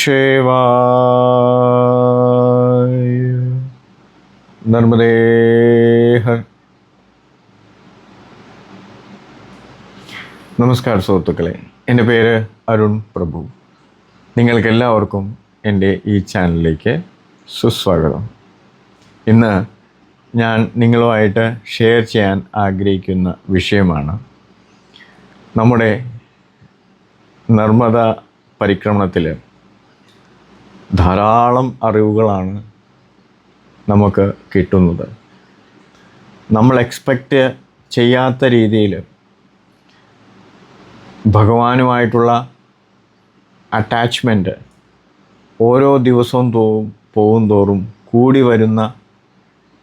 ശിവായ നർമ്മദേ നമസ്കാരം സുഹൃത്തുക്കളെ. എന്റെ പേര് അരുൺ പ്രഭു. നിങ്ങൾക്കെല്ലാവർക്കും എന്റെ ഈ ചാനലിലേക്ക് സുസ്വാഗതം. ഇന്ന് ഞാൻ നിങ്ങളുമായിട്ട് ഷെയർ ചെയ്യാൻ ആഗ്രഹിക്കുന്ന വിഷയമാണ് നമ്മുടെ നർമ്മദ പരിക്രമണത്തിൽ ധാരാളം അറിവുകളാണ് നമുക്ക് കിട്ടുന്നത്. നമ്മൾ എക്സ്പെക്റ്റ് ചെയ്യാത്ത രീതിയിൽ ഭഗവാനുമായിട്ടുള്ള അറ്റാച്ച്മെന്റ് ഓരോ ദിവസവും തോറും പോകും തോറും കൂടി വരുന്ന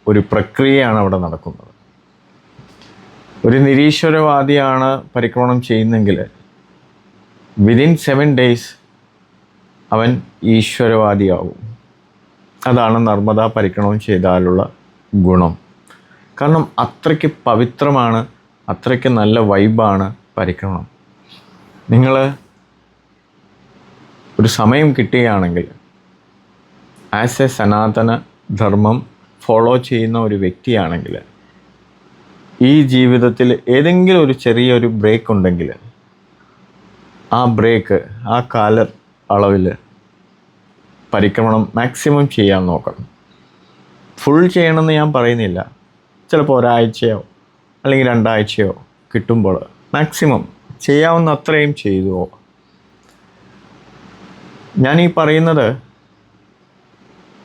ഒരു പ്രക്രിയയാണ് അവിടെ നടക്കുന്നത്. ഒരു നിരീശ്വരവാദിയാണ് പരിക്രമണം ചെയ്യുന്നെങ്കിൽ വിതിൻ സെവൻ ഡേയ്സ് അവൻ ഈശ്വരവാദിയാവും. അതാണ് നർമ്മദാ പരിക്രമം ചെയ്താലുള്ള ഗുണം. കാരണം അത്രയ്ക്ക് പവിത്രമാണ് അത്രയ്ക്ക് നല്ല വൈബാണ് പരിക്രമണം നിങ്ങൾ ഒരു സമയം കിട്ടുകയാണെങ്കിൽ ആസ് എ സനാതന ധർമ്മം ഫോളോ ചെയ്യുന്ന ഒരു വ്യക്തിയാണെങ്കിൽ ഈ ജീവിതത്തിൽ ഏതെങ്കിലും ഒരു ചെറിയൊരു ബ്രേക്ക് ഉണ്ടെങ്കിൽ ആ ബ്രേക്ക് ആ കാല അളവിൽ പരിക്രമണം മാക്സിമം ചെയ്യാൻ നോക്കണം. ഫുൾ ചെയ്യണമെന്ന് ഞാൻ പറയുന്നില്ല. ചിലപ്പോൾ ഒരാഴ്ചയോ അല്ലെങ്കിൽ രണ്ടാഴ്ചയോ കിട്ടുമ്പോൾ മാക്സിമം ചെയ്യാവുന്ന അത്രയും ചെയ്തുവോ ഞാൻ ഈ പറയുന്നത്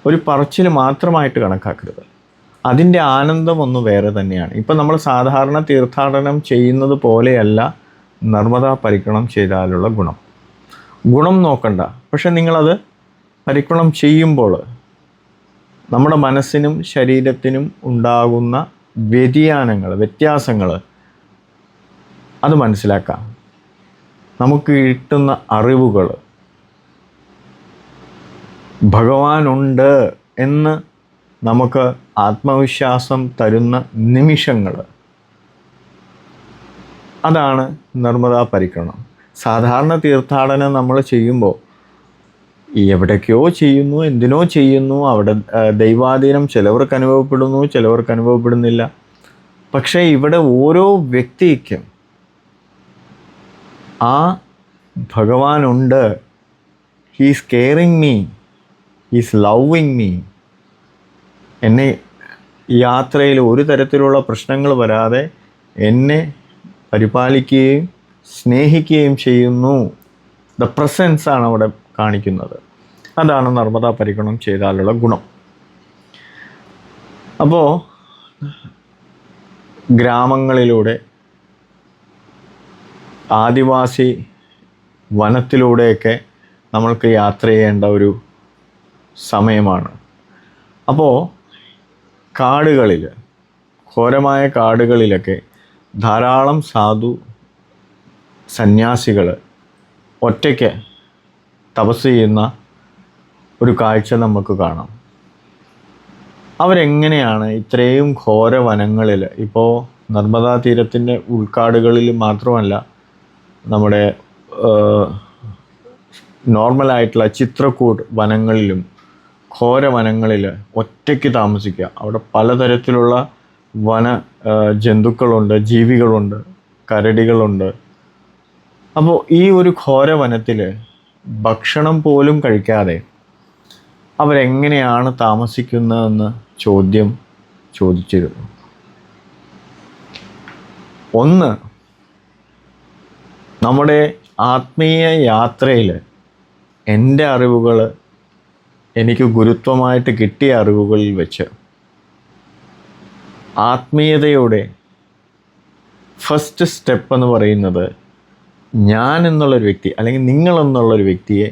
ഒരു പറച്ചിൽ മാത്രമായിട്ട് കണക്കാക്കരുത്. അതിന്റെ ആനന്ദം ഒന്ന് വേറെ തന്നെയാണ്. ഇപ്പം നമ്മൾ സാധാരണ തീർത്ഥാടനം ചെയ്യുന്നത് പോലെയല്ല നർമ്മദാ പരിക്രമണം ചെയ്താലുള്ള ഗുണം. ഗുണം നോക്കണ്ട. പക്ഷെ നിങ്ങളത് പരിക്രമണം ചെയ്യുമ്പോൾ നമ്മുടെ മനസ്സിനും ശരീരത്തിനും ഉണ്ടാകുന്ന വ്യതിയാനങ്ങൾ വ്യത്യാസങ്ങൾ അത് മനസ്സിലാക്കാം. നമുക്ക് കിട്ടുന്ന അറിവുകൾ ഭഗവാനുണ്ട് എന്ന് നമുക്ക് ആത്മവിശ്വാസം തരുന്ന നിമിഷങ്ങൾ. അതാണ് നർമ്മദാ പരിക്രമണം സാധാരണ തീർത്ഥാടനം നമ്മൾ ചെയ്യുമ്പോൾ ഈ എവിടേക്കോ ചെയ്യുന്നു എന്തിനോ ചെയ്യുന്നു അവിടെ ദൈവാധീനം ചിലവർക്ക് അനുഭവപ്പെടുന്നു ചിലവർക്ക് അനുഭവപ്പെടുന്നില്ല. പക്ഷേ ഇവിടെ ഓരോ വ്യക്തിക്കും ആ ഭഗവാനുണ്ട്. He's caring me he's loving me എന്നെ യാത്രയിൽ ഒരു തരത്തിലുള്ള പ്രശ്നങ്ങൾ വരാതെ എന്നെ പരിപാലിക്കുകയും സ്നേഹിക്കുകയും ചെയ്യുന്നു. ദ പ്രസൻസ് ആണ് അവിടെ കാണിക്കുന്നത്. അതാണ് നർമ്മദ പരിഗണം ചെയ്താലുള്ള ഗുണം. അപ്പോൾ ഗ്രാമങ്ങളിലൂടെ ആദിവാസി വനത്തിലൂടെയൊക്കെ നമ്മൾക്ക് യാത്ര ചെയ്യേണ്ട ഒരു സമയമാണ്. അപ്പോൾ കാടുകളിൽ ഘോരമായ കാടുകളിലൊക്കെ ധാരാളം സാധു സന്യാസികൾ ഒറ്റയ്ക്ക് തപസ് ചെയ്യുന്ന ഒരു കാഴ്ച നമുക്ക് കാണാം. അവരെങ്ങനെയാണ് ഇത്രയും ഘോര വനങ്ങളിൽ ഇപ്പോൾ നർമ്മദാ തീരത്തിന്റെ ഉൾക്കാടുകളിൽ മാത്രമല്ല നമ്മുടെ നോർമലായിട്ടുള്ള ചിത്രക്കൂട് വനങ്ങളിലും ഘോര വനങ്ങളിൽ ഒറ്റയ്ക്ക് താമസിക്കുക. അവിടെ പലതരത്തിലുള്ള വന ജന്തുക്കളുണ്ട് ജീവികളുണ്ട് കരടികളുണ്ട് അപ്പോൾ ഈ ഒരു ഘോര വനത്തിൽ ഭക്ഷണം പോലും കഴിക്കാതെ അവരെങ്ങനെയാണ് താമസിക്കുന്നതെന്ന് ചോദ്യം ചോദിച്ചിരുന്നു. ഒന്ന് നമ്മുടെ ആത്മീയ യാത്രയിൽ എന്റെ അറിവുകൾ എനിക്ക് ഗുരുത്വമായിട്ട് കിട്ടിയ അറിവുകളിൽ വെച്ച് ആത്മീയതയുടെ ഫസ്റ്റ് സ്റ്റെപ്പ് എന്ന് പറയുന്നത് ഞാൻ എന്നുള്ളൊരു വ്യക്തി അല്ലെങ്കിൽ നിങ്ങൾ എന്നുള്ളൊരു വ്യക്തിയെ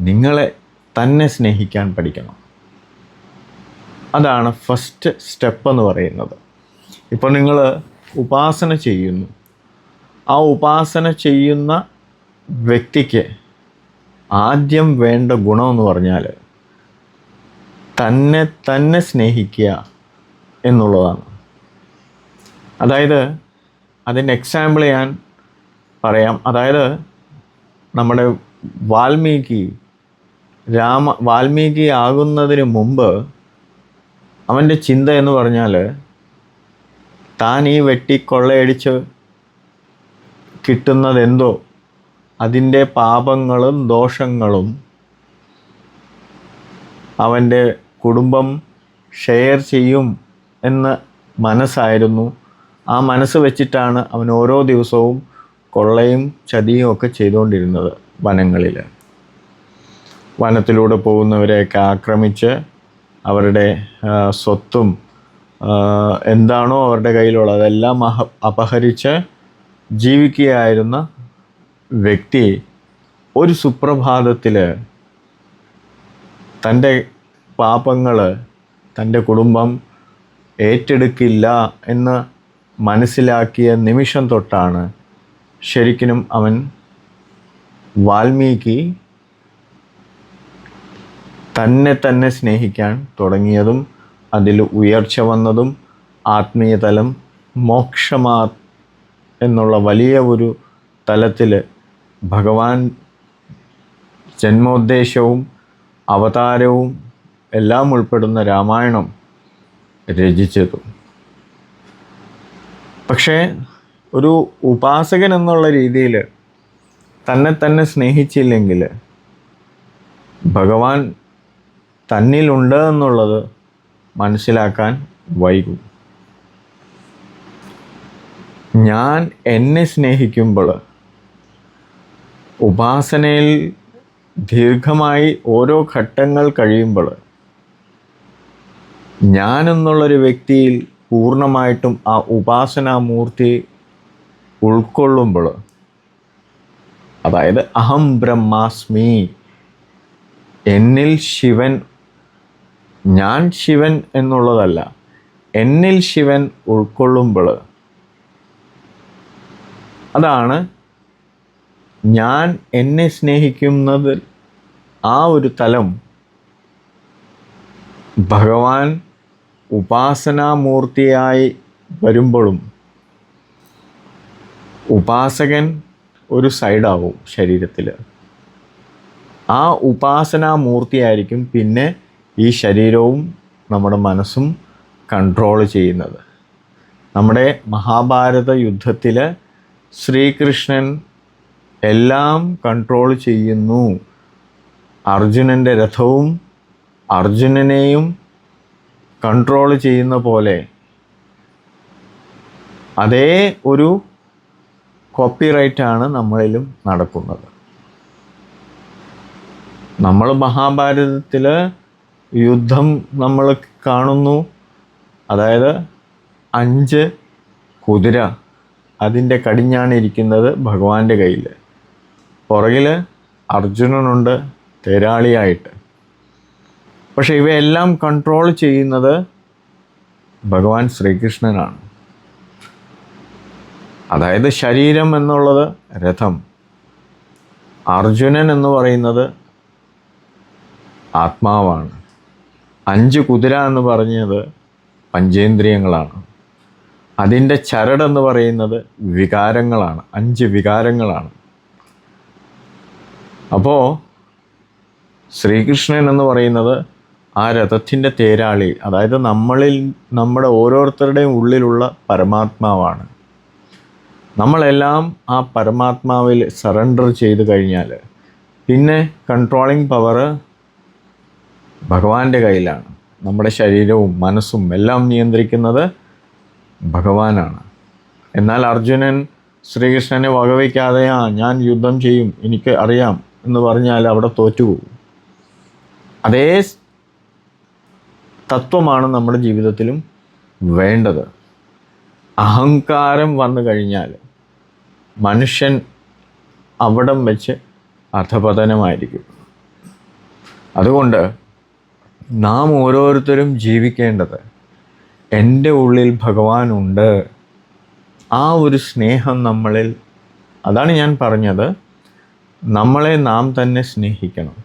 നിങ്ങളെ തന്നെ സ്നേഹിക്കാൻ പഠിക്കണം. അതാണ് ഫസ്റ്റ് സ്റ്റെപ്പ് എന്ന് പറയുന്നത്. ഇപ്പോൾ നിങ്ങൾ ഉപാസന ചെയ്യുന്നു. ആ ഉപാസന ചെയ്യുന്ന വ്യക്തിക്ക് ആദ്യം വേണ്ട ഗുണമെന്ന് പറഞ്ഞാൽ തന്നെ തന്നെ സ്നേഹിക്കുക എന്നുള്ളതാണ്. അതായത് അതിന്റെ എക്സാമ്പിൾ ഞാൻ പറയാം. അതായത് നമ്മുടെ വാൽമീകി രാമ വാൽമീകി ആകുന്നതിന് മുമ്പ് അവന്റെ ചിന്ത എന്ന് പറഞ്ഞാൽ താൻ ഈ വെട്ടി കൊള്ളയടിച്ച് കിട്ടുന്നതെന്തോ അതിന്റെ പാപങ്ങളും ദോഷങ്ങളും അവന്റെ കുടുംബം ഷെയർ ചെയ്യും എന്ന് മനസ്സായിരുന്നു. ആ മനസ്സ് വെച്ചിട്ടാണ് അവൻ ഓരോ ദിവസവും കൊള്ളയും ചതിയും ഒക്കെ ചെയ്തുകൊണ്ടിരുന്നത് വനങ്ങളിൽ വനത്തിലൂടെ പോകുന്നവരെയൊക്കെ ആക്രമിച്ച് അവരുടെ സ്വത്തും എന്താണോ അവരുടെ കയ്യിലുള്ളത് അതെല്ലാം അപഹരിച്ച് ജീവിക്കുകയായിരുന്ന വ്യക്തി ഒരു സുപ്രഭാതത്തിൽ തന്റെ പാപങ്ങൾ തന്റെ കുടുംബം ഏറ്റെടുക്കില്ല എന്ന് മനസ്സിലാക്കിയ നിമിഷം തൊട്ടാണ് ശരിക്കും അവൻ വാൽമീകി തന്നെ തന്നെ സ്നേഹിക്കാൻ തുടങ്ങിയതും അതിൽ ഉയർച്ച വന്നതും ആത്മീയതലം മോക്ഷമാ എന്നുള്ള വലിയ ഒരു തലത്തിൽ ഭഗവാൻ ജന്മോദ്ദേശവും അവതാരവും എല്ലാം ഉൾപ്പെടുന്ന രാമായണം രചിച്ചതും. പക്ഷേ ഒരു ഉപാസകൻ എന്നുള്ള രീതിയിൽ തന്നെ തന്നെ സ്നേഹിച്ചില്ലെങ്കിൽ ഭഗവാൻ തന്നിലുണ്ട് എന്നുള്ളത് മനസ്സിലാക്കാൻ വൈകും. ഞാൻ എന്നെ സ്നേഹിക്കുമ്പോൾ ഉപാസനയിൽ ദീർഘമായി ഓരോ ഘട്ടങ്ങൾ കഴിയുമ്പോൾ ഞാൻ എന്നുള്ളൊരു വ്യക്തിയിൽ പൂർണമായിട്ടും ആ ഉപാസനാമൂർത്തി ഉൾക്കൊള്ളുമ്പോൾ അതായത് അഹം ബ്രഹ്മാസ്മി എന്നിൽ ശിവൻ ഞാൻ ശിവൻ എന്നുള്ളതല്ല എന്നിൽ ശിവൻ ഉൾക്കൊള്ളുമ്പോൾ അതാണ് ഞാൻ എന്നെ സ്നേഹിക്കുന്നത് ആ ഒരു തലം. ഭഗവാൻ ഉപാസനാമൂർത്തിയായി വരുമ്പോഴും ഉപാസകൻ ഒരു സൈഡാവും ശരീരത്തിൽ ആ ഉപാസനാമൂർത്തിയായിരിക്കും പിന്നെ ഈ ശരീരവും നമ്മുടെ മനസ്സും കൺട്രോൾ ചെയ്യുന്നത്. നമ്മുടെ മഹാഭാരത യുദ്ധത്തിൽ ശ്രീകൃഷ്ണൻ എല്ലാം കൺട്രോൾ ചെയ്യുന്നു. അർജുനന്റെ രഥവും അർജുനനെയും കൺട്രോൾ ചെയ്യുന്ന പോലെ. അതേ ഒരു കോപ്പിറൈറ്റാണ് നമ്മളിലും നടക്കുന്നത്. നമ്മൾ മഹാഭാരതത്തിൽ യുദ്ധം നമ്മൾ കാണുന്നു. അതായത് അഞ്ച് കുതിര അതിന്റെ കടിഞ്ഞാണ് ഇരിക്കുന്നത് ഭഗവാന്റെ കയ്യിൽ പുറകിൽ അർജുനനുണ്ട് തേരാളിയായിട്ട്. പക്ഷെ ഇവയെല്ലാം കൺട്രോൾ ചെയ്യുന്നത് ഭഗവാൻ ശ്രീകൃഷ്ണനാണ്. അതായത് ശരീരം എന്നുള്ളത് രഥം അർജുനൻ എന്ന് പറയുന്നത് ആത്മാവാണ്. അഞ്ച് കുതിര എന്ന് പറഞ്ഞത് പഞ്ചേന്ദ്രിയങ്ങളാണ്. അതിന്റെ ചരടെന്ന് പറയുന്നത് വികാരങ്ങളാണ്. അഞ്ച് വികാരങ്ങളാണ്. അപ്പോൾ ശ്രീകൃഷ്ണൻ എന്ന് പറയുന്നത് ആ രഥത്തിന്റെ തേരാളി അതായത് നമ്മളിൽ നമ്മുടെ ഓരോരുത്തരുടെയും ഉള്ളിലുള്ള പരമാത്മാവാണ്. നമ്മളെല്ലാം ആ പരമാത്മാവിൽ സറണ്ടർ ചെയ്ത് കഴിഞ്ഞാൽ പിന്നെ കൺട്രോളിങ് പവർ ഭഗവാന്റെ കയ്യിലാണ്. നമ്മുടെ ശരീരവും മനസ്സും എല്ലാം നിയന്ത്രിക്കുന്നത് ഭഗവാനാണ്. എന്നാൽ അർജുനൻ ശ്രീകൃഷ്ണനെ വകവയ്ക്കാതെ ആ ഞാൻ യുദ്ധം ചെയ്യും എനിക്ക് അറിയാം എന്ന് പറഞ്ഞാൽ അവിടെ തോറ്റുപോകും. അതേ തത്വമാണ് നമ്മുടെ ജീവിതത്തിലും വേണ്ടത്. അഹങ്കാരം വന്നു കഴിഞ്ഞാൽ മനുഷ്യൻ അവിടം വെച്ച് അധപതനമായിരിക്കും. അതുകൊണ്ട് നാം ഓരോരുത്തരും ജീവിക്കേണ്ടത് എന്റെ ഉള്ളിൽ ഭഗവാനുണ്ട് ആ ഒരു സ്നേഹം നമ്മളിൽ അതാണ് ഞാൻ പറഞ്ഞത് നമ്മളെ നാം തന്നെ സ്നേഹിക്കണം.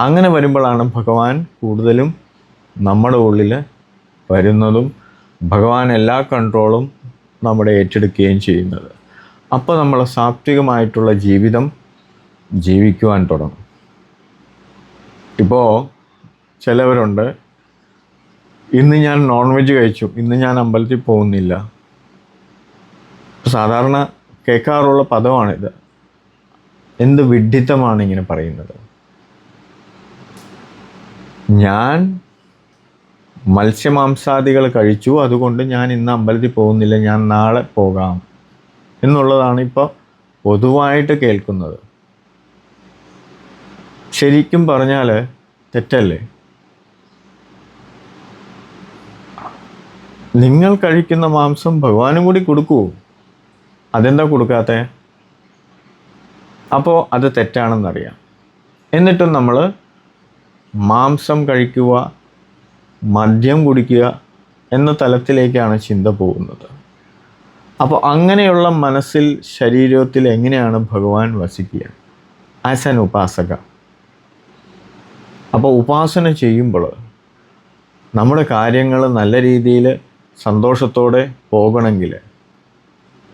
അങ്ങനെ വരുമ്പോഴാണ് ഭഗവാൻ കൂടുതലും നമ്മുടെ ഉള്ളിൽ വരുന്നതും ഭഗവാൻ എല്ലാ കൺട്രോളും നമ്മുടെ ഏറ്റെടുക്കുകയും ചെയ്യുന്നത്. അപ്പോൾ നമ്മൾ സാത്വികമായിട്ടുള്ള ജീവിതം ജീവിക്കുവാൻ തുടങ്ങും. ഇപ്പോൾ ചിലവരുണ്ട് ഇന്ന് ഞാൻ നോൺ വെജ് കഴിച്ചു ഇന്ന് ഞാൻ അമ്പലത്തിൽ പോകുന്നില്ല. സാധാരണ കേൾക്കാറുള്ള പദമാണിത്. എന്ത് വിഡ്ഢിത്തമാണ് ഇങ്ങനെ പറയുന്നത്? ഞാൻ മത്സ്യമാംസാദികൾ കഴിച്ചു അതുകൊണ്ട് ഞാൻ ഇന്ന് അമ്പലത്തിൽ പോകുന്നില്ല ഞാൻ നാളെ പോകാം. എന്നുള്ളതാണ് ഇപ്പോൾ പൊതുവായിട്ട് കേൾക്കുന്നത്. ശരിക്കും പറഞ്ഞാൽ തെറ്റല്ലേ? നിങ്ങൾ കഴിക്കുന്ന മാംസം ഭഗവാനും കൂടി കൊടുക്കൂ അതെന്താ കൊടുക്കാത്ത? അപ്പോൾ അത് തെറ്റാണെന്നറിയാം. എന്നിട്ടും നമ്മൾ മാംസം കഴിക്കുക മദ്യം കുടിക്കുക എന്ന തലത്തിലേക്കാണ് ചിന്ത പോകുന്നത്. അപ്പോൾ അങ്ങനെയുള്ള മനസ്സിൽ ശരീരത്തിൽ എങ്ങനെയാണ് ഭഗവാൻ വസിക്കുക? ആസ് ആൻ ഉപാസക. അപ്പോൾ ഉപാസന ചെയ്യുമ്പോൾ നമ്മുടെ കാര്യങ്ങൾ നല്ല രീതിയിൽ സന്തോഷത്തോടെ പോകണമെങ്കിൽ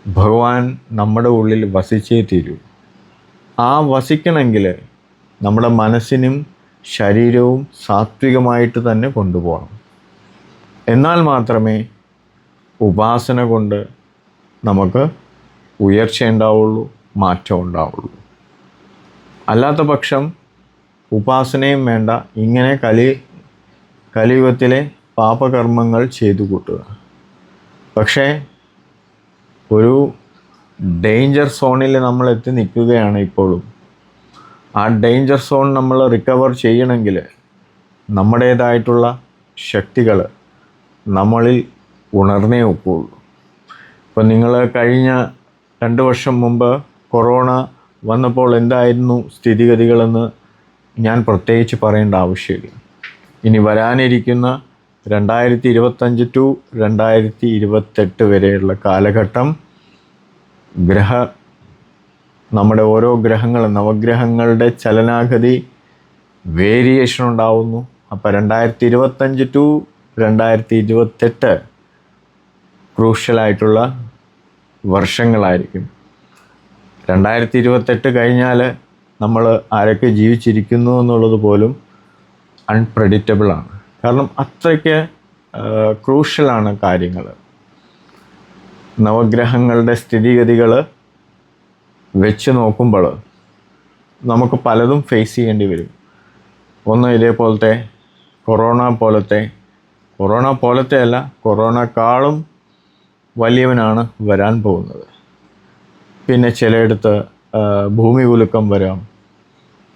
ഭഗവാൻ നമ്മുടെ ഉള്ളിൽ വസിച്ചേ തീരൂ. ആ വസിക്കണമെങ്കിൽ നമ്മുടെ മനസ്സിനും ശരീരവും സാത്വികമായിട്ട് തന്നെ കൊണ്ടുപോകണം. എന്നാൽ മാത്രമേ ഉപാസന കൊണ്ട് നമുക്ക് ഉയർച്ച ഉണ്ടാവുള്ളൂ മാറ്റം ഉണ്ടാവുള്ളൂ. അല്ലാത്ത പക്ഷം ഉപാസനയും വേണ്ട. ഇങ്ങനെ കലി കലിയുഗത്തിലെ പാപകർമ്മങ്ങൾ ചെയ്തു കൂട്ടുക. പക്ഷേ ഒരു ഡേഞ്ചർ സോണിൽ നമ്മൾ എത്തി നിൽക്കുകയാണ് ഇപ്പോഴും. ആ ഡേഞ്ചർ സോൺ നമ്മൾ റിക്കവർ ചെയ്യണമെങ്കിൽ നമ്മുടേതായിട്ടുള്ള ശക്തികൾ നമ്മളിൽ ഉണർന്നേ ഒക്കുള്ളൂ. ഇപ്പം നിങ്ങൾ കഴിഞ്ഞ രണ്ട് വർഷം മുമ്പ് കൊറോണ വന്നപ്പോൾ എന്തായിരുന്നു സ്ഥിതിഗതികളെന്ന് ഞാൻ പ്രത്യേകിച്ച് പറയേണ്ട ആവശ്യമില്ല. ഇനി വരാനിരിക്കുന്ന രണ്ടായിരത്തി ഇരുപത്തഞ്ച് ടു രണ്ടായിരത്തി ഇരുപത്തെട്ട് വരെയുള്ള കാലഘട്ടം ഗ്രഹ നമ്മുടെ ഓരോ ഗ്രഹങ്ങളും നവഗ്രഹങ്ങളുടെ ചലനാഗതി വേരിയേഷൻ ഉണ്ടാവുന്നു. അപ്പോൾ രണ്ടായിരത്തി ഇരുപത്തഞ്ച് ടു രണ്ടായിരത്തി ഇരുപത്തെട്ട് ക്രൂഷ്യലായിട്ടുള്ള വർഷങ്ങളായിരിക്കും. രണ്ടായിരത്തി ഇരുപത്തെട്ട് കഴിഞ്ഞാൽ നമ്മൾ ആരൊക്കെ ജീവിച്ചിരിക്കുന്നു എന്നുള്ളത് പോലും അൺപ്രഡിക്റ്റബിളാണ് കാരണം അത്രയ്ക്ക് ക്രൂഷ്യലാണ് കാര്യങ്ങൾ നവഗ്രഹങ്ങളുടെ സ്ഥിതിഗതികൾ വെച്ച് നോക്കുമ്പോൾ നമുക്ക് പലതും ഫേസ് ചെയ്യേണ്ടി വരും. ഒന്ന് ഇതേപോലത്തെ കൊറോണ പോലത്തെ കൊറോണ പോലത്തെ അല്ല കൊറോണക്കാളും വലിയവനാണ് വരാൻ പോകുന്നത്. പിന്നെ ചിലയിടത്ത് ഭൂമി കുലുക്കം വരാം.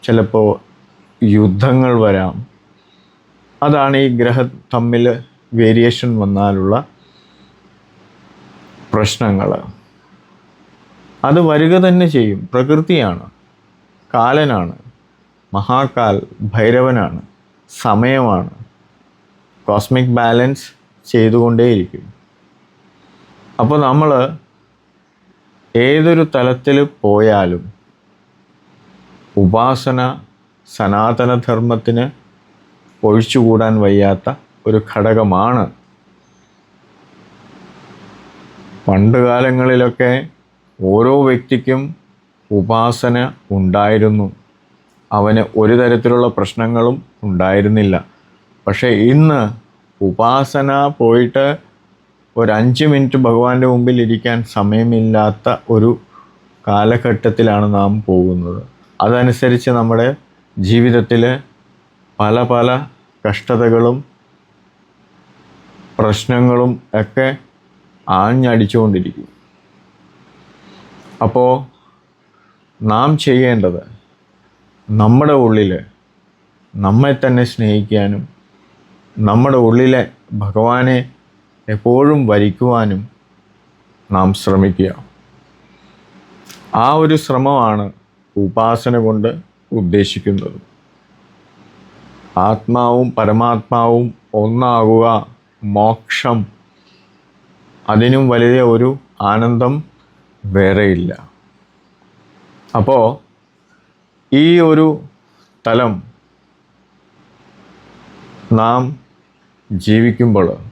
ചിലപ്പോൾ യുദ്ധങ്ങൾ വരാം. അതാണ് ഈ ഗ്രഹ തമ്മിൽ വേരിയേഷൻ വന്നാലുള്ള പ്രശ്നങ്ങൾ അത് വരിക തന്നെ ചെയ്യും. പ്രകൃതിയാണ്. കാലനാണ്. മഹാകാൽ ഭൈരവനാണ്. സമയമാണ്. കോസ്മിക് ബാലൻസ് ചെയ്തുകൊണ്ടേയിരിക്കും. അപ്പോൾ നമ്മൾ ഏതൊരു തലത്തിൽ പോയാലും ഉപാസന സനാതനധർമ്മത്തിന് ഒഴിച്ചുകൂടാൻ വയ്യാത്ത ഒരു ഘടകമാണ്. പണ്ട് കാലങ്ങളിലൊക്കെ ഓരോ വ്യക്തിക്കും ഉപാസന ഉണ്ടായിരുന്നു. അവന് ഒരു തരത്തിലുള്ള പ്രശ്നങ്ങളും ഉണ്ടായിരുന്നില്ല. പക്ഷേ ഇന്ന് ഉപാസന പോയിട്ട് ഒരു അഞ്ച് മിനിറ്റ് ഭഗവാന്റെ മുമ്പിൽ ഇരിക്കാൻ സമയമില്ലാത്ത ഒരു കാലഘട്ടത്തിലാണ് നാം പോകുന്നത്. അതനുസരിച്ച് നമ്മുടെ ജീവിതത്തിൽ പല പല കഷ്ടതകളും പ്രശ്നങ്ങളും ഒക്കെ ആഞ്ഞടിച്ചുകൊണ്ടിരിക്കും. അപ്പോൾ നാം ചെയ്യേണ്ടത് നമ്മുടെ ഉള്ളിൽ നമ്മെ തന്നെ സ്നേഹിക്കാനും നമ്മുടെ ഉള്ളിലെ ഭഗവാനെ എപ്പോഴും വരിക്കുവാനും നാം ശ്രമിക്കുക. ആ ഒരു ശ്രമമാണ് ഉപാസന കൊണ്ട് ഉദ്ദേശിക്കുന്നത്. ആത്മാവും പരമാത്മാവും ഒന്നാകുക മോക്ഷം അതിനും വലിയ ഒരു ആനന്ദം വേറെയില്ല. അപ്പോൾ ഈ ഒരു തലം നാം ജീവിക്കുമ്പോൾ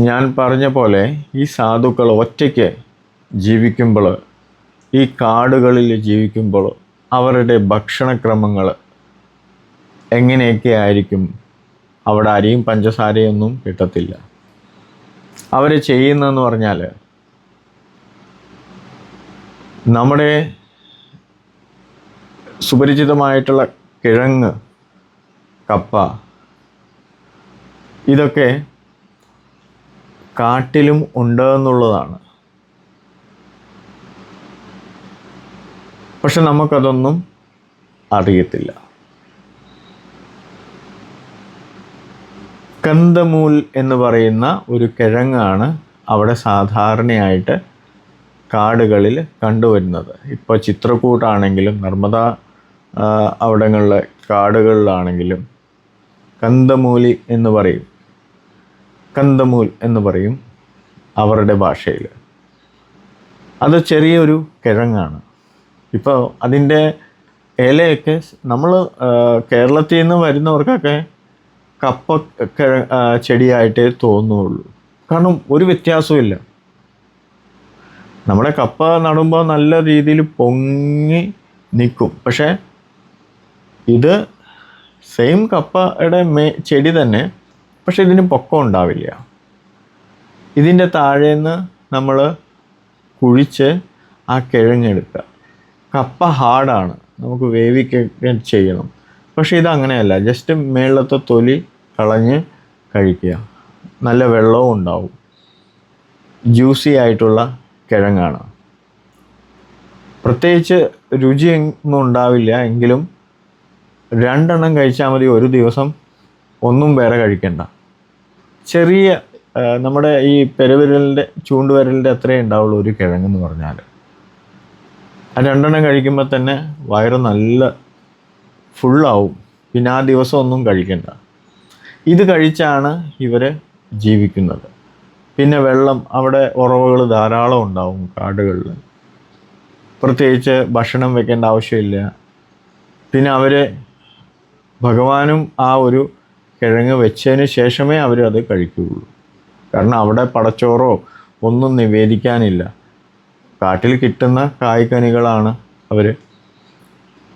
ഞാൻ പറഞ്ഞ പോലെ ഈ സാധുക്കൾ ഒറ്റയ്ക്ക് ജീവിക്കുമ്പോൾ ഈ കാടുകളിൽ ജീവിക്കുമ്പോൾ അവരുടെ ഭക്ഷണക്രമങ്ങൾ എങ്ങനെയൊക്കെ ആയിരിക്കും? അവിടെ അരിയും പഞ്ചസാരയൊന്നും കിട്ടത്തില്ല. അവർ ചെയ്യുന്നതെന്ന് പറഞ്ഞാൽ നമ്മുടെ സുപരിചിതമായിട്ടുള്ള കിഴങ്ങ് കപ്പ ഇതൊക്കെ കാട്ടിലും ഉണ്ട് എന്നുള്ളതാണ്. പക്ഷെ നമുക്കതൊന്നും അറിയത്തില്ല. കന്തമൂൽ എന്ന് പറയുന്ന ഒരു കിഴങ്ങാണ് അവിടെ സാധാരണയായിട്ട് കാടുകളിൽ കണ്ടുവരുന്നത്. ഇപ്പോൾ ചിത്രക്കൂട്ടാണെങ്കിലും നർമ്മദ അവിടങ്ങളിലെ കാടുകളിലാണെങ്കിലും കന്തമൂലി എന്ന് പറയും. കന്തമൂൽ എന്ന് പറയും അവരുടെ ഭാഷയിൽ. അത് ചെറിയൊരു കിഴങ്ങാണ്. ഇപ്പോൾ അതിന്റെ ഇലയൊക്കെ നമ്മൾ കേരളത്തിൽ നിന്ന് വരുന്നവർക്കൊക്കെ കപ്പ ചെടിയായിട്ടേ തോന്നുള്ളൂ. കാരണം ഒരു വ്യത്യാസവും നമ്മുടെ കപ്പ നടുമ്പോൾ നല്ല രീതിയിൽ പൊങ്ങി നിൽക്കും. പക്ഷേ ഇത് സെയിം കപ്പയുടെ മേ ചെടി തന്നെ പക്ഷെ ഇതിന് പൊക്കം ഉണ്ടാവില്ല. ഇതിന്റെ താഴേന്ന് നമ്മൾ കുഴിച്ച് ആ കിഴങ്ങെടുക്കുക. കപ്പ ഹാർഡാണ്. നമുക്ക് വേവിക്കൊക്കെ ചെയ്യണം. പക്ഷേ ഇത് ജസ്റ്റ് മേളത്തെ തൊലി കളഞ്ഞ് കഴിക്കുക. നല്ല വെള്ളവും ഉണ്ടാവും. ജ്യൂസി ആയിട്ടുള്ള കിഴങ്ങാണ്. പ്രത്യേകിച്ച് രുചിയൊന്നും ഉണ്ടാവില്ല. എങ്കിലും രണ്ടെണ്ണം കഴിച്ചാൽ മതി. ഒരു ദിവസം ഒന്നും വേറെ കഴിക്കണ്ട. ചെറിയ നമ്മുടെ ഈ പെരുവിരലിന്റെ ചൂണ്ടുവിരലിന്റെ അത്രേ ഉണ്ടാവുള്ളൂ ഒരു കിഴങ്ങെന്ന് പറഞ്ഞാൽ ആ രണ്ടെണ്ണം കഴിക്കുമ്പോൾ തന്നെ വയറ് നല്ല ഫുള്ളാവും. പിന്നെ ആ ദിവസം ഒന്നും കഴിക്കണ്ട. ഇത് കഴിച്ചാണ് ഇവർ ജീവിക്കുന്നത്. പിന്നെ വെള്ളം അവിടെ ഉറവുകൾ ധാരാളം ഉണ്ടാവും കാടുകളിൽ പ്രത്യേകിച്ച് ഭക്ഷണം വെക്കേണ്ട ആവശ്യമില്ല. പിന്നെ അവർ ഭഗവാനും ആ ഒരു കിഴങ്ങ് വെച്ചതിന് ശേഷമേ അവർ അത് കഴിക്കുകയുള്ളൂ. കാരണം അവിടെ പടച്ചോറോ ഒന്നും നിവേദിക്കാനില്ല. കാട്ടിൽ കിട്ടുന്ന കായ്ക്കനികളാണ് അവർ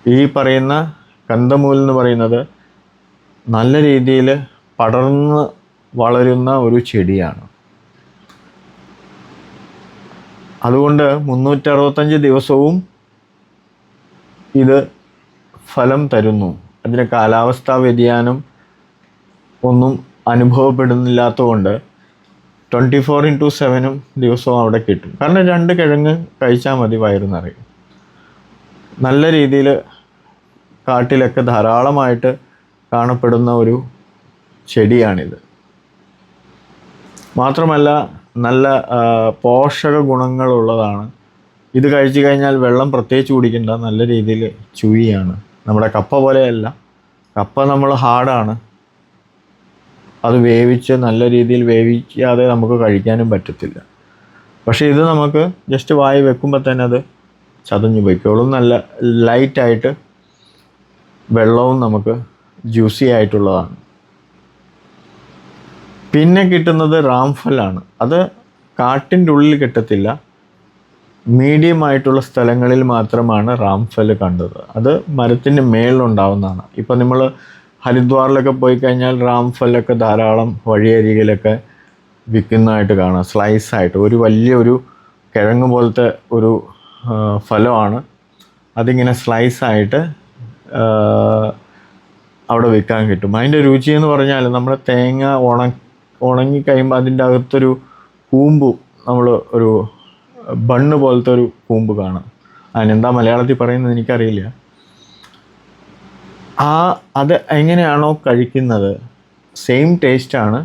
ഈ പറയുന്ന കന്തമൂൽ എന്ന് പറയുന്നത് നല്ല രീതിയിൽ പടർന്ന് വളരുന്ന ഒരു ചെടിയാണ്. അതുകൊണ്ട് മുന്നൂറ്ററുപത്തഞ്ച് ദിവസവും ഇത് ഫലം തരുന്നു. അതിന് കാലാവസ്ഥാ വ്യതിയാനം ഒന്നും അനുഭവപ്പെടുന്നില്ലാത്തതുകൊണ്ട് ട്വന്റി ഫോർ ഇന്റു സെവനും ദിവസവും അവിടെ കിട്ടും. കാരണം രണ്ട് കിഴങ്ങ് കഴിച്ചാൽ മതി വയറുന്നറിയും നിറയും നല്ല രീതിയിൽ കാട്ടിലൊക്കെ ധാരാളമായിട്ട് കാണപ്പെടുന്ന ഒരു ചെടിയാണിത്. മാത്രമല്ല നല്ല പോഷക ഗുണങ്ങളുള്ളതാണ്. ഇത് കഴിച്ചു കഴിഞ്ഞാൽ വെള്ളം പ്രത്യേകിച്ച് കുടിക്കേണ്ട നല്ല രീതിയിൽ ചുവിയാണ് നമ്മുടെ കപ്പ പോലെയല്ല. കപ്പ നമ്മൾ ഹാർഡാണ്. അത് വേവിച്ച് നല്ല രീതിയിൽ വേവിക്കാതെ നമുക്ക് കഴിക്കാനും പറ്റത്തില്ല. പക്ഷേ ഇത് നമുക്ക് ജസ്റ്റ് വായി വെക്കുമ്പോൾ തന്നെ അത് ചതഞ്ഞു പോയിക്കോളും നല്ല ലൈറ്റായിട്ട് വെള്ളവും നമുക്ക് ജ്യൂസി ആയിട്ടുള്ളതാണ്. പിന്നെ കിട്ടുന്നത് റാംഫലാണ്. അത് കാട്ടിന്റെ ഉള്ളിൽ കിട്ടത്തില്ല. മീഡിയം ആയിട്ടുള്ള സ്ഥലങ്ങളിൽ മാത്രമാണ് റാംഫൽ കണ്ടത്. അത് മരത്തിന്റെ മേളിലുണ്ടാവുന്നതാണ് ഇപ്പോൾ നമ്മൾ ഹരിദ്വാറിലൊക്കെ പോയി കഴിഞ്ഞാൽ റാംഫലൊക്കെ ധാരാളം വഴിയരികിലൊക്കെ വിൽക്കുന്നതായിട്ട് കാണാം സ്ലൈസ് ആയിട്ട്. ഒരു വലിയൊരു കിഴങ്ങ് പോലത്തെ ഒരു ഫലമാണ്. അതിങ്ങനെ സ്ലൈസ് ആയിട്ട് ആ, അവിടെ വിൽക്കാൻ കിട്ടും. അതിന്റെ രുചി എന്ന് പറഞ്ഞാൽ നമ്മുടെ തേങ്ങ ഉണ ഉണങ്ങി കഴിയുമ്പോൾ അതിന്റെ അകത്തൊരു കൂമ്പ് നമ്മൾ ഒരു ബണ്ണ് പോലത്തെ ഒരു കൂമ്പ് കാണാം. അതിനെന്താ മലയാളത്തിൽ പറയുന്നത് എനിക്കറിയില്ല. ആ അത് എങ്ങനെയാണോ കഴിക്കുന്നത് സെയിം ടേസ്റ്റാണ്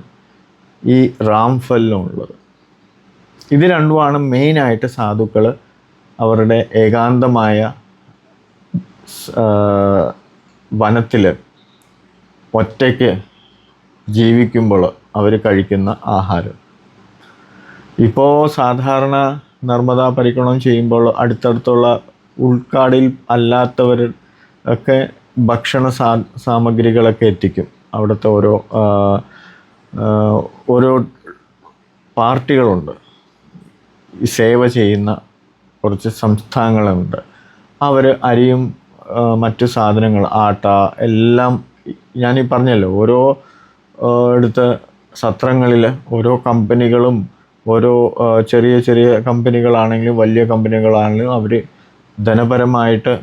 ഈ റാംഫലിനുള്ളത് ഇത് രണ്ടുമാണ് മെയിനായിട്ട് സാധുക്കൾ അവരുടെ ഏകാന്തമായ വനത്തിൽ ഒറ്റയ്ക്ക് ജീവിക്കുമ്പോൾ അവർ കഴിക്കുന്ന ആഹാരം. ഇപ്പോൾ സാധാരണ നർമ്മദ പരിക്രമണം ചെയ്യുമ്പോൾ അടുത്തടുത്തുള്ള ഉൾക്കാടിൽ അല്ലാത്തവർ ഒക്കെ ഭക്ഷണ സാ സാമഗ്രികളൊക്കെ എത്തിക്കും. അവിടുത്തെ ഓരോ ഓരോ പാർട്ടികളുണ്ട്. സേവ ചെയ്യുന്ന കുറച്ച് സംസ്ഥാനങ്ങളുണ്ട്. അവർ അരിയും മറ്റു സാധനങ്ങൾ ആട്ട എല്ലാം ഞാനീ പറഞ്ഞല്ലോ ഓരോ എടുത്ത സത്രങ്ങളിൽ ഓരോ കമ്പനികളും ഓരോ ചെറിയ ചെറിയ കമ്പനികളാണെങ്കിലും വലിയ കമ്പനികളാണെങ്കിലും അവർ ധനപരമായിട്ട്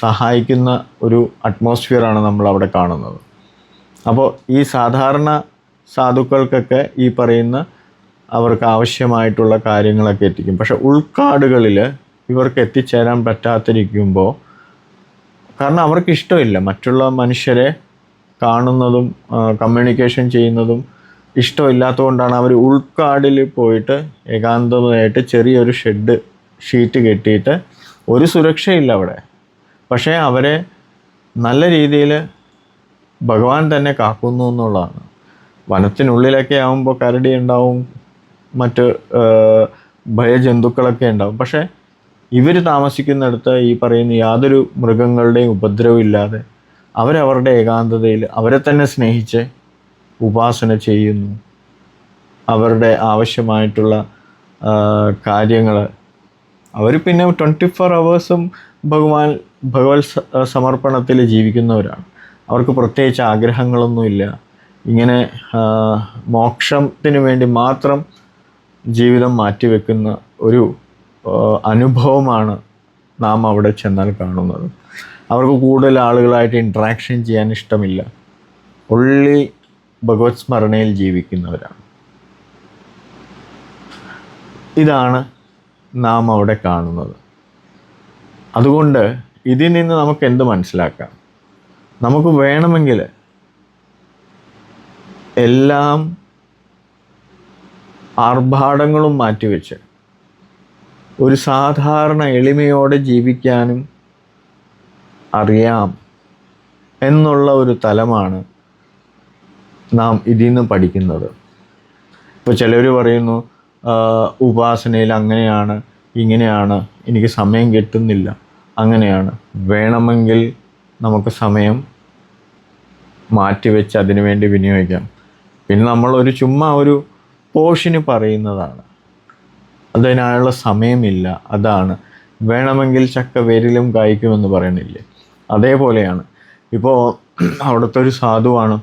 സഹായിക്കുന്ന ഒരു അറ്റ്മോസ്ഫിയറാണ് നമ്മൾ അവിടെ കാണുന്നത്. അപ്പോൾ ഈ സാധാരണ സാധുക്കൾക്കൊക്കെ ഈ പറയുന്ന അവർക്ക് ആവശ്യമായിട്ടുള്ള കാര്യങ്ങളൊക്കെ എത്തിക്കും. പക്ഷേ ഉൾക്കാടുകളിൽ ഇവർക്ക് എത്തിച്ചേരാൻ പറ്റാതിരിക്കുമ്പോൾ കാരണം അവർക്ക് ഇഷ്ടമില്ല. മറ്റുള്ള മനുഷ്യരെ കാണുന്നതും കമ്മ്യൂണിക്കേഷൻ ചെയ്യുന്നതും ഇഷ്ടമില്ലാത്തതുകൊണ്ടാണ് അവർ ഉൾക്കാടിൽ പോയിട്ട് ഏകാന്തമായിട്ട് ചെറിയൊരു ഷെഡ് ഷീറ്റ് കെട്ടിയിട്ട് ഒരു സുരക്ഷയില്ല അവിടെ. പക്ഷേ അവരെ നല്ല രീതിയിൽ ഭഗവാൻ തന്നെ കാക്കുന്നു എന്നുള്ളതാണ്. വനത്തിനുള്ളിലൊക്കെ ആകുമ്പോൾ കരടി ഉണ്ടാവും മറ്റ് ഭയജന്തുക്കളൊക്കെ ഉണ്ടാവും. പക്ഷേ ഇവർ താമസിക്കുന്നിടത്ത് ഈ പറയുന്ന യാതൊരു മൃഗങ്ങളുടെയും ഉപദ്രവം ഇല്ലാതെ അവരവരുടെ ഏകാന്തതയിൽ അവരെ തന്നെ സ്നേഹിച്ച് ഉപാസന ചെയ്യുന്നു. അവരുടെ ആവശ്യമായിട്ടുള്ള കാര്യങ്ങൾ അവർ പിന്നെ ട്വന്റി ഫോർ അവേഴ്സും ഭഗവാൻ ഭഗവത് സമർപ്പണത്തിൽ ജീവിക്കുന്നവരാണ്. അവർക്ക് പ്രത്യേകിച്ച് ആഗ്രഹങ്ങളൊന്നുമില്ല. ഇങ്ങനെ മോക്ഷത്തിന് വേണ്ടി മാത്രം ജീവിതം മാറ്റിവെക്കുന്ന ഒരു അനുഭവമാണ് നാം അവിടെ ചെന്നാൽ കാണുന്നത്. അവർക്ക് കൂടുതൽ ആളുകളായിട്ട് ഇൻട്രാക്ഷൻ ചെയ്യാൻ ഇഷ്ടമില്ല. ഉള്ളി ഭഗവത് സ്മരണയിൽ ജീവിക്കുന്നവരാണ്. ഇതാണ് നാം അവിടെ കാണുന്നത്. അതുകൊണ്ട് ഇതിൽ നിന്ന് നമുക്ക് എന്ത് മനസ്സിലാക്കാം? നമുക്ക് വേണമെങ്കിൽ എല്ലാം ആർഭാടങ്ങളും മാറ്റിവെച്ച് ഒരു സാധാരണ എളിമയോടെ ജീവിക്കാനും അറിയാം എന്നുള്ള ഒരു തലമാണ് നാം ഇതിൽ നിന്ന് പഠിക്കുന്നത്. ഇപ്പോൾ ചിലർ പറയുന്നു "ആ, ഉപാസനയിൽ അങ്ങനെയാണ് ഇങ്ങനെയാണ് എനിക്ക് സമയം കിട്ടുന്നില്ല. അങ്ങനെയാണ്. വേണമെങ്കിൽ നമുക്ക് സമയം മാറ്റിവെച്ച് അതിനു വേണ്ടി വിനിയോഗിക്കാം. പിന്നെ നമ്മൾ ഒരു ചുമ്മാ ഒരു പോഷന് പറയുന്നതാണ്. അതിനായുള്ള സമയമില്ല. അതാണ്. വേണമെങ്കിൽ ചക്ക വേരിലും കായ്ക്കുമെന്ന് പറയണില്ലേ അതേപോലെയാണ്. ഇപ്പോൾ അവിടുത്തെ ഒരു സാധുവാണ്.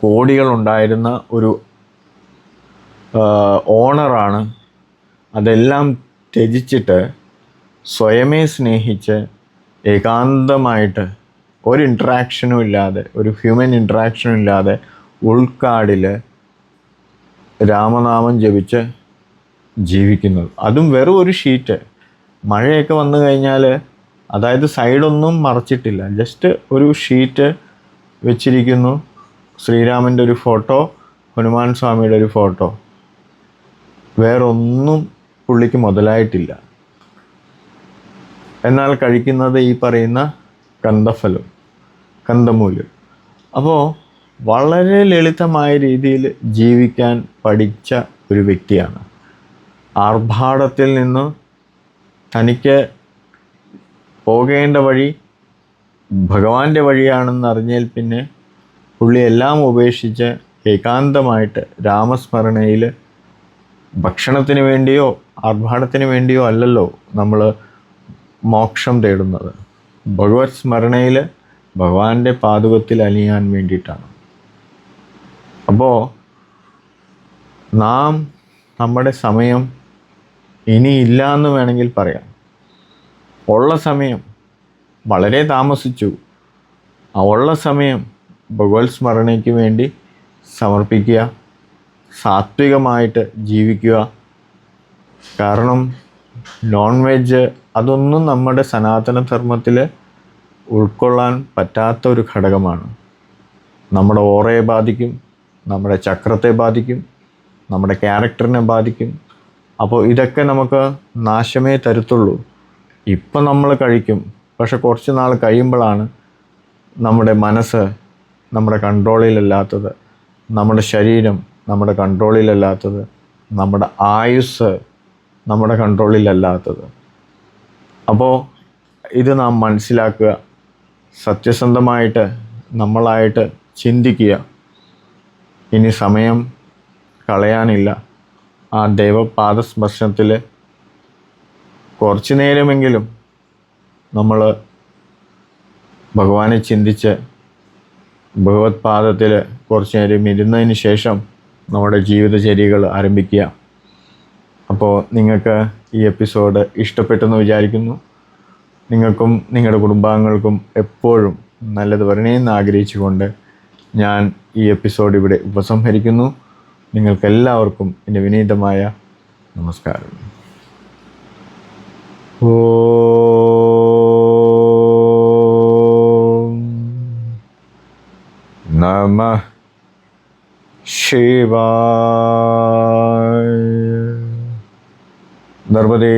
കോടികളുണ്ടായിരുന്ന ഒരു ഓണറാണ്. അതെല്ലാം ത്യജിച്ചിട്ട് സ്വയമേ സ്നേഹിച്ച് ഏകാന്തമായിട്ട് ഒരു ഇൻട്രാക്ഷനും ഇല്ലാതെ ഒരു ഹ്യൂമൻ ഇൻട്രാക്ഷനും ഇല്ലാതെ ഉൾക്കാടിൽ രാമനാമം ജപിച്ച് ജീവിക്കുന്നത്. അതും വെറും ഒരു ഷീറ്റ് മഴയൊക്കെ വന്നു കഴിഞ്ഞാൽ അതായത് സൈഡൊന്നും മറച്ചിട്ടില്ല. ജസ്റ്റ് ഒരു ഷീറ്റ് വെച്ചിരിക്കുന്നു. ശ്രീരാമന്റെ ഒരു ഫോട്ടോ ഹനുമാൻ സ്വാമിയുടെ ഒരു ഫോട്ടോ വേറൊന്നും പുള്ളിക്ക് മുതലായിട്ടില്ല. എന്നാൽ കഴിക്കുന്നത് ഈ പറയുന്ന കന്തഫലം കന്തമൂൽ. അപ്പോൾ വളരെ ലളിതമായ രീതിയിൽ ജീവിക്കാൻ പഠിച്ച ഒരു വ്യക്തിയാണ്. ആർഭാടത്തിൽ നിന്ന് തനിക്ക് പോകേണ്ട വഴി ഭഗവാന്റെ വഴിയാണെന്ന് അറിഞ്ഞാൽ പിന്നെ പുള്ളി എല്ലാം ഉപേക്ഷിച്ച് ഏകാന്തമായിട്ട് രാമസ്മരണയിൽ ഭക്ഷണത്തിന് വേണ്ടിയോ ആർഭാടത്തിന് വേണ്ടിയോ അല്ലല്ലോ നമ്മൾ മോക്ഷം തേടുന്നത്. ഭഗവത് സ്മരണയിൽ ഭഗവാന്റെ പാതുകത്തിൽ അലിയാൻ വേണ്ടിയിട്ടാണ്. അപ്പോൾ നാം നമ്മുടെ സമയം ഇനിയില്ല എന്ന് വേണമെങ്കിൽ പറയാം. ഉള്ള സമയം വളരെ താമസിച്ചു. ആ ഉള്ള സമയം ഭഗവത് സ്മരണയ്ക്ക് വേണ്ടി സമർപ്പിക്കുക സാത്വികമായിട്ട് ജീവിക്കുക. കാരണം നോൺ വെജ് അതൊന്നും നമ്മുടെ സനാതന ധർമ്മത്തിൽ ഉൾക്കൊള്ളാൻ പറ്റാത്ത ഒരു ഘടകമാണ്. നമ്മുടെ ഓറയെ ബാധിക്കും നമ്മുടെ ചക്രത്തെ ബാധിക്കും നമ്മുടെ ക്യാരക്ടറിനെ ബാധിക്കും. അപ്പോൾ ഇതൊക്കെ നമുക്ക് നാശമേ തരത്തുള്ളൂ. ഇപ്പം നമ്മൾ കഴിക്കും പക്ഷെ കുറച്ച് നാൾ കഴിയുമ്പോഴാണ് നമ്മുടെ മനസ്സ് നമ്മുടെ കൺട്രോളിലല്ലാത്തത് നമ്മുടെ ശരീരം നമ്മുടെ കൺട്രോളിലല്ലാത്തത് നമ്മുടെ ആയുസ് നമ്മുടെ കൺട്രോളിലല്ലാത്തത്. അപ്പോൾ ഇത് നാം മനസ്സിലാക്കുക സത്യസന്ധമായിട്ട് നമ്മളായിട്ട് ചിന്തിക്കുക. ഇനി സമയം കളയാനില്ല. ആ ദൈവപാദസ്പർശനത്തിൽ കുറച്ചു നേരമെങ്കിലും നമ്മൾ ഭഗവാനെ ചിന്തിച്ച് ഭഗവത് പാദത്തിൽ കുറച്ചു നേരം ഇരുന്നതിന് ശേഷം നമ്മുടെ ജീവിതചര്യകൾ ആരംഭിക്കുക. അപ്പോൾ നിങ്ങൾക്ക് ഈ എപ്പിസോഡ് ഇഷ്ടപ്പെട്ടെന്ന് വിചാരിക്കുന്നു. നിങ്ങൾക്കും നിങ്ങളുടെ കുടുംബാംഗങ്ങൾക്കും എപ്പോഴും നല്ലത് വരണേന്ന് ആഗ്രഹിച്ചുകൊണ്ട് ഞാൻ ഈ എപ്പിസോഡ് ഇവിടെ ഉപസംഹരിക്കുന്നു. നിങ്ങൾക്കെല്ലാവർക്കും എന്റെ വിനീതമായ നമസ്കാരം. ഓ നമ ശിവായ നർമ്മദേ